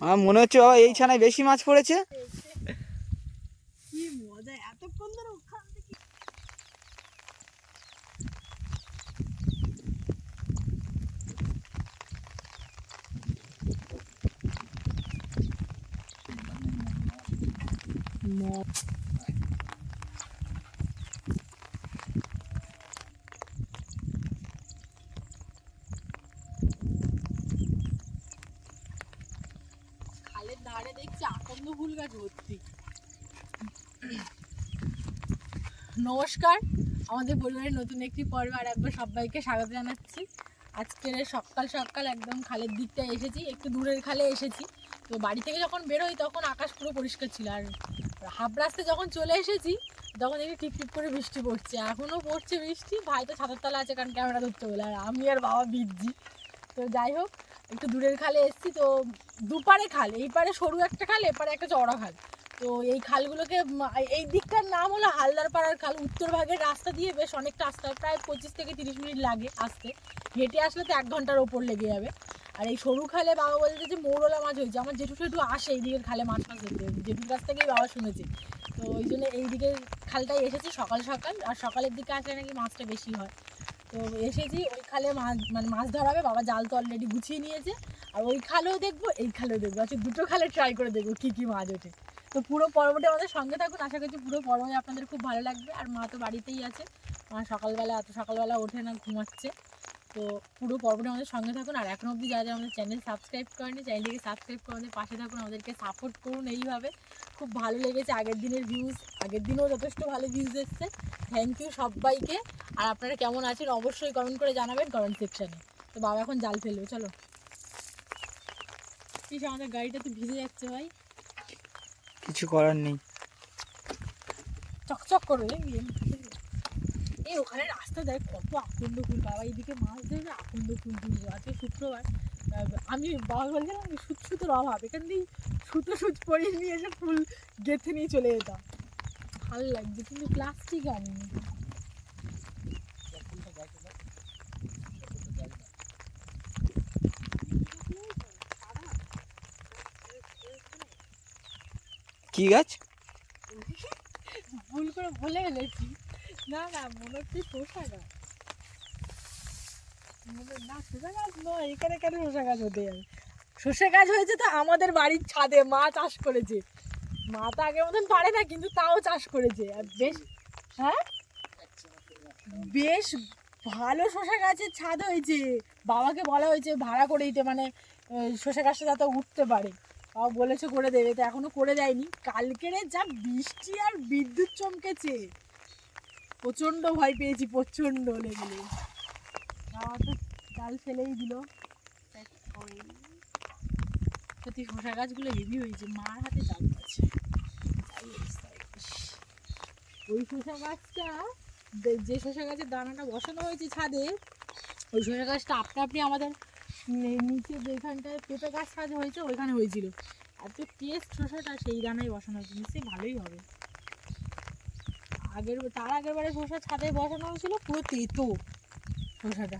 আমার মনে হচ্ছে বাবা এই ছানায় বেশি মাছ পড়েছে। কি ধরে দেখছি আকন্দ ফুল গাছ ভর্তি। নমস্কার, আমাদের পরিবারের নতুন একটি পর্ব আর একবার সবাইকে স্বাগত জানাচ্ছি। আজকের সকাল সকাল একদম খালের দিকটায় এসেছি, একটু দূরের খালে এসেছি। তো বাড়ি থেকে যখন বেরোই তখন আকাশ পুরো পরিষ্কার ছিল আর হাফ রাস্তায় যখন চলে এসেছি তখন দেখি টিপ টিপ করে বৃষ্টি পড়ছে। এখনও পড়ছে বৃষ্টি, ভাই তো ছাতার তলা আছে কারণ ক্যামেরা ধরতে বলে, আর আমি আর বাবা ভিজছি। তো যাই হোক একটু দূরের খালে এসেছি তো দুপারে খাল, এই পারে সরু একটা খাল এপারে একটা চওড়া খাল। তো এই খালগুলোকে এই দিকটার নাম হলো হালদার পাড়ার খাল। উত্তর ভাগের রাস্তা দিয়ে বেশ অনেকটা আসতে প্রায় পঁচিশ থেকে তিরিশ মিনিট লাগে আসতে। হেঁটে আসলে তো এক ঘণ্টার ওপর লেগে যাবে। আর এই সরু খালে বাবা বলছে যে মৌরলা মাছ হয়েছে। আমার জেঠু ঠেটু আসে এই দিকের খালে মাছ মাছ ধরতে। জেঠুর কাছ থেকেই বাবা শুনেছে। তো ওই জন্য এই দিকের খালটাই এসেছি সকাল সকাল। আর সকালের দিকে আসলে নাকি মাছটা বেশি হয়। তো এসেছি, ওই খালে মাছ মানে মাছ ধরাবে, বাবা জাল তো অলরেডি গুছিয়ে নিয়েছে। আর ওই খালেও দেখব, এই খালেও দেখব। আচ্ছা দুটো খালে ট্রাই করে দেখব কী কী মাছ ওঠে। তো পুরো পর্বটি আমাদের সঙ্গে থাকুন, আশা করছি পুরো পর্বই আপনাদের খুব ভালো লাগবে। আর মা তো বাড়িতেই আছে। মা সকালবেলা, এত সকালবেলা ওঠে না, ঘুমাচ্ছে। তো পুরো পর্বটা আমাদের সঙ্গে থাকুন। আর এখনও অবধি যারা যারা আমাদের চ্যানেল সাবস্ক্রাইব করেনি চ্যানেলটিকে সাবস্ক্রাইব করে আমাদের পাশে থাকুন। আমাদেরকে সাপোর্ট করুন এইভাবে। খুব ভালো লেগেছে আগের দিনের ভিউজ আগের দিনেও যথেষ্ট ভালো ভিউজ এসছে। থ্যাংক ইউ সবাইকে। আর আপনারা কেমন আছেন অবশ্যই কমেন্ট করে জানাবেন কমেন্ট সেকশানে তো বাবা এখন জাল ফেলবে চলো। পিস আমাদের গাড়িটা তো ভিজে যাচ্ছে ভাই। কিছু করার নেই। চকচক করে এই ওখানে রাস্তা দেখ কত আকন্দ ফুল। বাবা এইদিকে মাছ ধরবে আকন্দ ফুল তুলবো আজকে শুক্রবার। আমি বাবা বলছিলাম আমি সুত সুতোর অভাব। এখান দিয়ে সুতো সুত পরিয়ে নিয়ে এসে ফুল গেঁথে নিয়ে চলে যেতাম। ভালো লাগছে কিন্তু প্লাস্টিক আনিনি কি গাছ? ভুল করে বলে ফেলেছি। না না, মনে হচ্ছে শসা গাছ। না শসা গাছ নয়, এখানে কেন শসা গাছ হতে যাবে? গাছ হয়েছে তো আমাদের বাড়ির ছাদে, মা চাষ করেছে। মা তো আগের মতন পারে না, কিন্তু তাও চাষ করেছে। আর বেশ হ্যাঁ? বেশ ভালো শসা গাছের ছাদ হয়েছে। বাবাকে বলা হয়েছে, ভাড়া করে দিতে মানে শসা গাছটা যাতে উঠতে পারে। বাবা বলেছে করে দেবে, তো এখনও করে দেয়নি। কালকেরে যা বৃষ্টি আর বিদ্যুৎ চমকেছে। প্রচণ্ড ভয় পেয়েছি বাবা তো জাল ফেলেই দিল। সত্যি শসা গাছগুলো হেভি হয়েছে, মার হাতে ডাল আছে ওই শসা গাছটা, যে শসা গাছের দানাটা বসানো হয়েছে ছাদে, ওই শসা গাছটা আপনা আপনি আমাদের নিচে যেখানটায় পেঁপে গাছ সাজ হয়েছে, ওইখানে হয়েছিল। এত টেস্ট শসাটা সেই দানায় বসানো হয়েছে, নিশ্চয়ই ভালোই হবে। আগের তার আগের বারে শসা ছাদে বসানো হয়েছিল পুরো তেতো শসাটা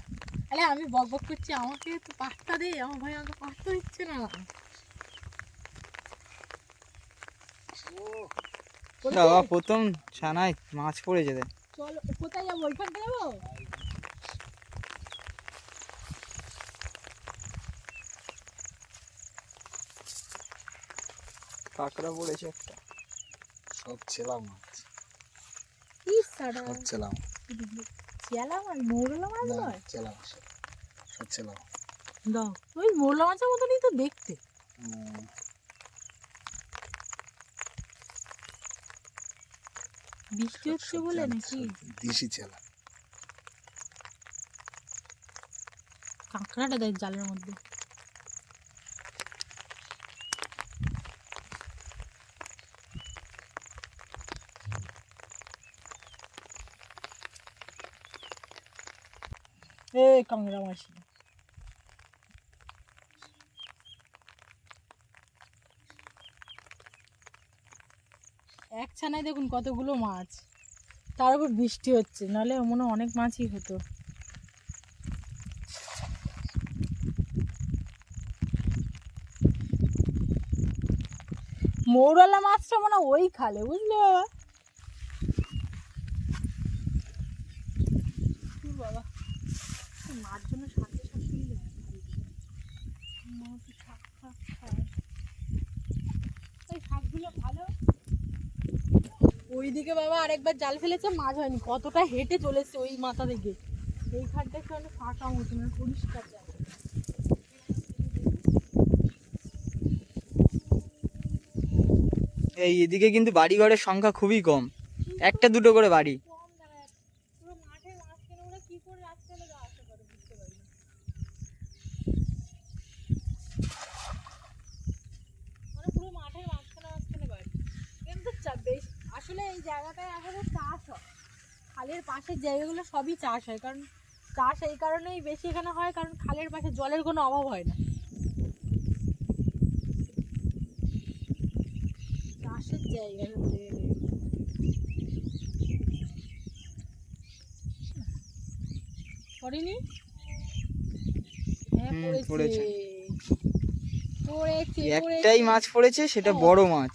আরে আমি বক বক করছি আমাকে তো পাত্তা দে আমার ভাই আমাকে পাত্তা দিচ্ছে না। বাবা প্রথম ছানায় মাছ পড়েছে দেখ চলো কোথায় যাব? ওইখানটা যাব? কাঁকড়া পড়েছে একটা। সব ছেলাম মাছ। কি সারা? সব ছেলাম চেলা মৌরলা মাছ নয়? ছেলাম সব সব দাও। ওই মৌরলা মাছের মতনই তো দেখতে। বৃষ্টি হচ্ছে বলে নাকি? দেশি ছেলা কাঁকড়াটা দেখ জালের মধ্যে। এক ছানায় দেখুন কতগুলো মাছ। তার উপর বৃষ্টি হচ্ছে, নাহলে মনে অনেক মাছই হতো। মৌরলা মাছটা মানে ওই খালে, বুঝলে কি বাবা মাছ জন্য খায় ওই ভালো? ওইদিকে বাবা আরেকবার জাল ফেলেছে, মাছ হয়নি। কতটা হেঁটে চলেছে ওই মাথা থেকে। এই খাটটা একটু অনেক ফাঁকা মতো মানে পরিষ্কার জায়গা এই এদিকে কিন্তু বাড়ি ঘরের সংখ্যা খুবই কম। একটা দুটো করে বাড়ি কম দেখা যাচ্ছে পুরো মাঠের মাঝখানে ওরা কি করে রাস্তায় যাওয়া আসা করে বুঝতে পারি না। মানে পুরো মাঠের মাঝখানে মাঝখানে বাড়ি কিন্তু চা- বেশ আসলে এই জায়গাটায় আসলে চাষ হয়। খালের পাশের জায়গাগুলো সবই চাষ হয় কারণ চাষ এই কারণেই বেশি এখানে হয় কারণ খালের পাশে জলের কোনো অভাব হয় না। চাষের জায়গা পড়েনি? হ্যাঁ পড়েছে। একটাই মাছ পড়েছে সেটা বড় মাছ।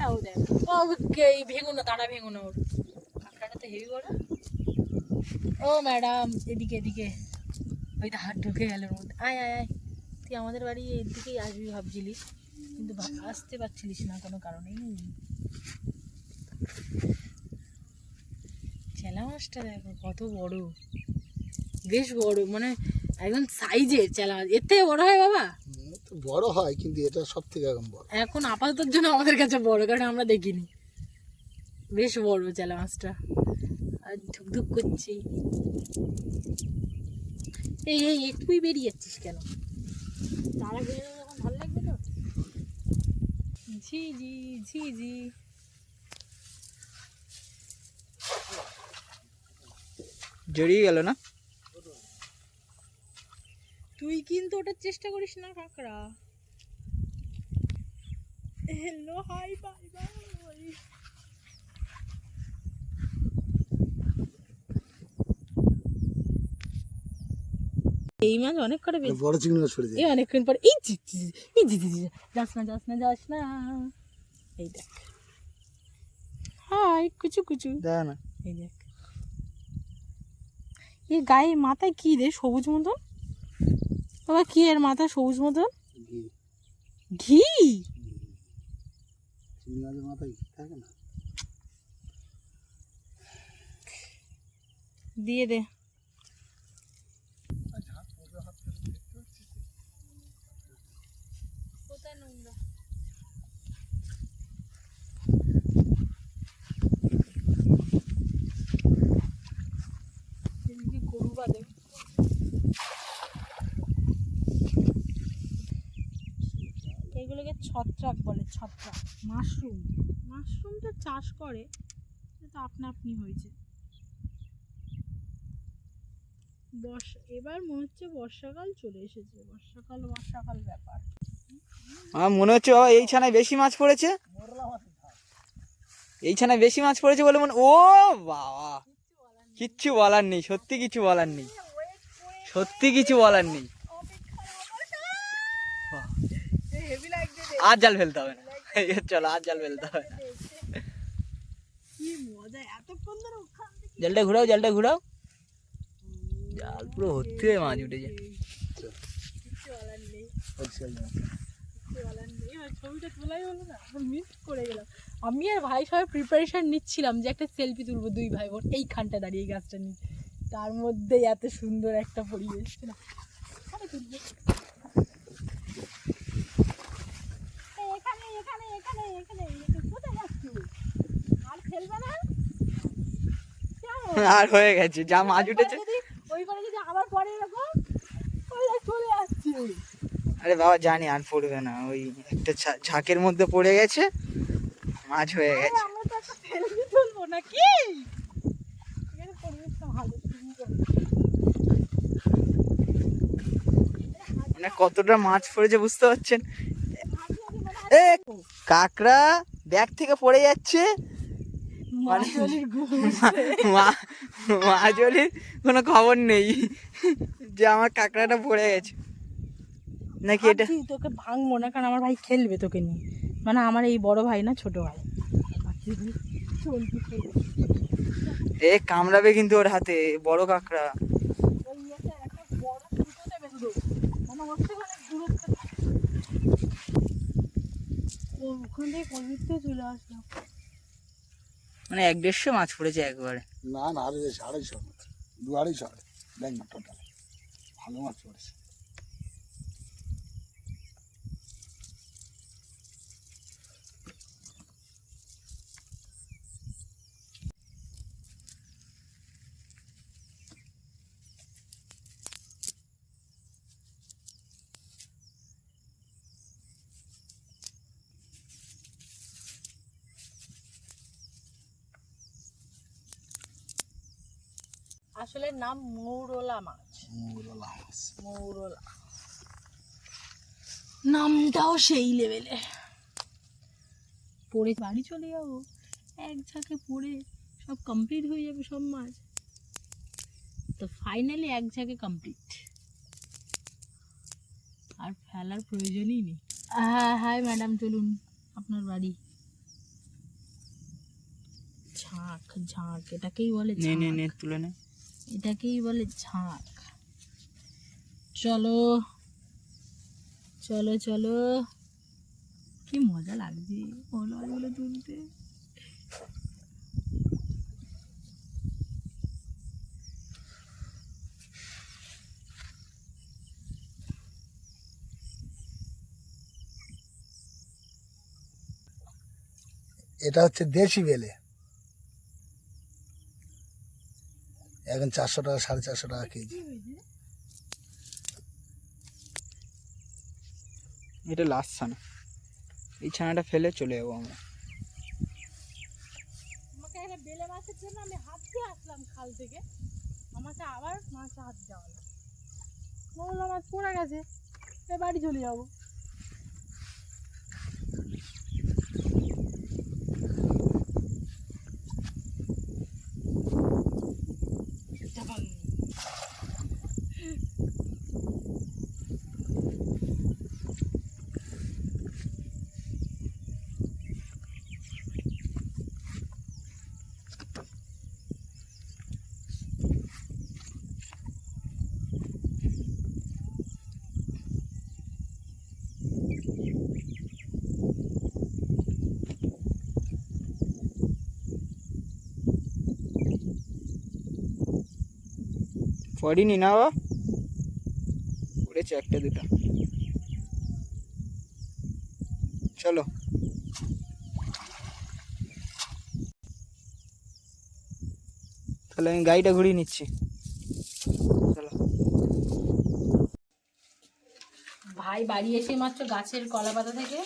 কাঁকড়াটাও দেখ। ও, এই ভেঙো না, ওর। কাঁকড়াটা তো। ও ম্যাডাম এদিকে এদিকে। ওই আয় আয় আয়। তুই আমাদের বাড়ি এদিকেই আসবি ভাবছিলিস। কিন্তু আসতে পারছিলিস না কোনো কারণেই চেলা মাছটা দেখো কত বড়। বেশ বড় মানে একদম সাইজের চেলা এর থেকে বড় হয় বাবা। বড় হয় কিন্তু এটা সব থেকে এখন বড়। এখন আপাতত জন্য আমাদের কাছে বড় কারণ আমরা দেখিনি। বেশ বড় চেলা মাছটা। আর ধুকধুক করছি। এই এই একটুই বেরিয়ে যাচ্ছিস কেন? তারা বেরোলে যখন ভালো লাগবে তো? ঝি ঝি ঝি ঝি। জড়িয়ে গেল না? তুই কিন্তু ওটার চেষ্টা করিস না কাঁকড়া। হ্যালো হাই বাই বাই এই মাছ অনেক করে বেশি বড় চিংড়ি মাছ পড়ে যায় এই অনেকক্ষণ পরে এই জি জি এই জি জি জি যাস না যাস না যাস না। এই দেখ। হাই কুচু কুচু। দেখ না। এই দেখ। এর গায়ে মাথায় কি রে সবুজ মতন? বাবা কি এর মাথা সবুজ মতন? ঘি। দিয়ে দে কোথায় নোংরা এদিকে গরু বাঁধে এগুলোকে ছত্রাক বলে, ছত্রাক, মাশরুম। মাশরুমটা চাষ করে, এটা আপনা আপনি হয়েছে। বর্ষা, এবার মনে হচ্ছে বর্ষাকাল চলে এসেছে। বর্ষাকাল বর্ষাকাল ব্যাপার। আমার মনে হচ্ছে বাবা এই ছানায় বেশি মাছ পড়েছে। এই ছানায় বেশি মাছ পড়েছে বলে মনে ও বাবা! কিচ্ছু বলার নেই, সত্যি কিছু বলার নেই। সত্যি কিছু বলার নেই। আর জাল ফেলতে হবে না চলো, আর জাল ফেলতে হবে না। জালটা ঘুরাও জালটা ঘুরাও জাল পুরো ভর্তি হয়ে মাছ উঠে যায় আমি আর ভাই সবাই প্রিপারেশন নিচ্ছিলাম যে একটা সেলফি তুলবো দুই ভাই বোন, এইখানটা দাঁড়িয়ে গাছটা নিয়ে তার মধ্যে এত সুন্দর একটা পরিবেশ না তুলবো। এই এখানে এখানে এখানে কোথায় যাচ্ছ? আর খেলবে না? আর হয়ে গেছে যা মাছ উঠেছে। ওই পারে যদি আবার পরে এরকম ওই চলে আসছে। আরে বাবা জানি আর পড়বে না। ওই একটা ঝাঁকের মধ্যে পড়ে গেছে মাছ হয়ে গেছে। আমরা তো একটা সেলফি তুলবো নাকি। মানে কতটা মাছ পড়েছে বুঝতে পারছেন? এ কাকড়া ব্যাগ থেকে পড়ে যাচ্ছে। মানে মা- মাছলির কোনো খবর নেই। যে আমার কাঁকড়াটা পড়ে গেছে। নাকি এটা? তোকে ভাঙবো না কারণ আমার ভাই খেলবে তোকে নিয়ে। মানে আমার এই বড় ভাই না ছোট ভাই। এ কামড়াবে কিন্তু ওর হাতে বড় কাঁকড়া। মানে থেকে ওখান থেকে চলে আসলাম মানে এক দেড়শো মাছ পড়েছে একবারে। না না আড়াইশো মতো দু আড়াইশো টোটাল। ভালো মাছ পড়েছে। আসলে নাম মৌরলা মাছ। মৌরলা মাছ। মৌরলা। নামটাও সেই লেভেলে পড়ে বাড়ি চলে যাব। এক ঝাঁকে পড়ে সব কমপ্লিট হয়ে যাবে সব মাছ। তো ফাইনালি এক ঝাঁকে কমপ্লিট আর ফেলার প্রয়োজনই নেই। হ্যাঁ হাই ম্যাডাম চলুন। আপনার বাড়ি। ঝাঁক ঝাঁক এটাকেই বলে নে নে। নে তুলে নে। এটাকেই বলে ঝাঁক। চলো চলো চলো। কি মজা লাগছে। ওগুলো তুলতে এটা হচ্ছে দেশি বেলে এখন চারশো টাকা সাড়ে চারশো টাকা কেজি। এটা লাস্ট ছানা। এই ছানাটা ফেলে চলে যাব আমরা। বেলে মাছের জন্য আমি হাত দিয়ে আসলাম খাল থেকে। আমাকে আবার মাছ হাত দেওয়া হলো। বললাম মাছ পড়ে গেছে এ বাড়ি চলে যাব। পড়িনি না বাবা? পড়েছে একটা দুটা। চলো। তাহলে আমি গাড়িটা ঘুরিয়ে নিচ্ছি। চলো। ভাই বাড়ি এসে মাত্র গাছের কলা পাতা থেকে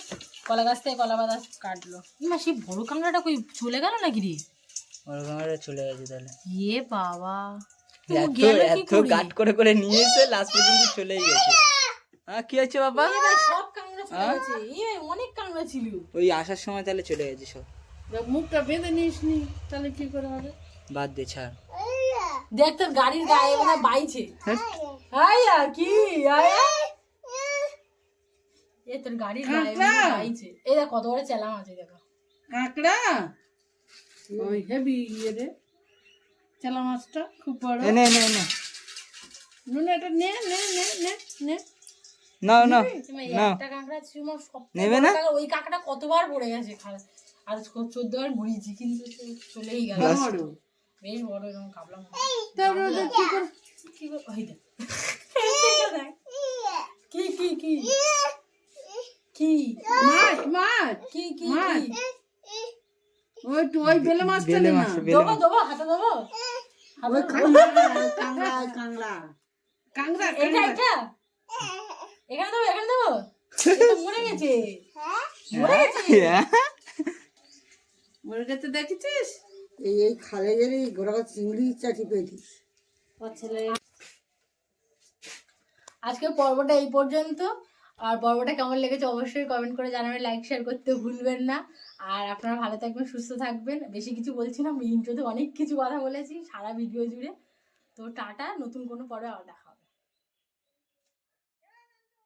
কলা গাছ থেকে কলা পাতা কাটলো না সেই বড় কাঁকড়াটা কই চলে গেল নাকি রে? বড় কাঁকড়া চলে গেছে তাহলে। এ বাবা। এত এত করে? গাট করে করে নিয়ে এসে লাস্ট পর্যন্ত চলেই গেছে। হ্যাঁ কি হচ্ছে বাবা? সব কাঁকড়া চলে গেছে। অনেক কাঁকড়া ছিল। ওই আসার সময় তাহলে চলে গেছে সব। মুখটা বেঁধে নিস নি তাহলে কি করে হবে? বাদ দে ছাড়। দেখ তোর গাড়ির গায়ে মানে বাইছে। হ্যাঁ? আয়া কি আয়া এ তোর গাড়ির গায়ে বাইছে। এই দেখ কত বড় চেলাম আছে দেখো। কাঁকড়া? ওই হেভি ইয়ে রে। চেলা মাছটা খুব বড়। এনে এনে এনে নুন এটা নে নে নে নে নে। নাও নাও এই একটা কাঁকড়া ছিল সব নেবে না? ওই কাঁকড়া কতবার পড়ে গেছে খাল আর চোদ্দ বার ঘুরিয়েছি কিন্তু চলেই গেল। বড়। বেশ বড় এরকম কাবলা। তারপরে কি করে কি গো- ওই দেখ। দেখ। কি কি কি? কি? মাছ মাছ। কি কি? মাছ। ওই তো ওই বেলে মাছটা বেলে মাছ দেবো মাছ। দেবো হাতে দেবো। ওই কাঁকড়া কাঁকড়া কাঁকড়া। কাঁকড়া এটা এটা এখানে দেবো এখানে দেবো? মরে গেছে। মরে গেছে। হ্যাঁ? মরে গেছে দেখেছিস? এই এই খালে গেলে গোড়া চিংড়ি চাটি পেয়েছিস ছেলে। আজকে পর্বটা এই পর্যন্ত। আর পর্বটা কেমন লেগেছে অবশ্যই কমেন্ট করে জানাবেন লাইক শেয়ার করতে ভুলবেন না। আর আপনারা ভালো থাকবেন, সুস্থ থাকবেন। বেশি কিছু বলছি না ইন্ট্রোতে অনেক কিছু কথা বলেছি, সারা ভিডিও জুড়ে। তো টাটা, নতুন কোনো আবার দেখা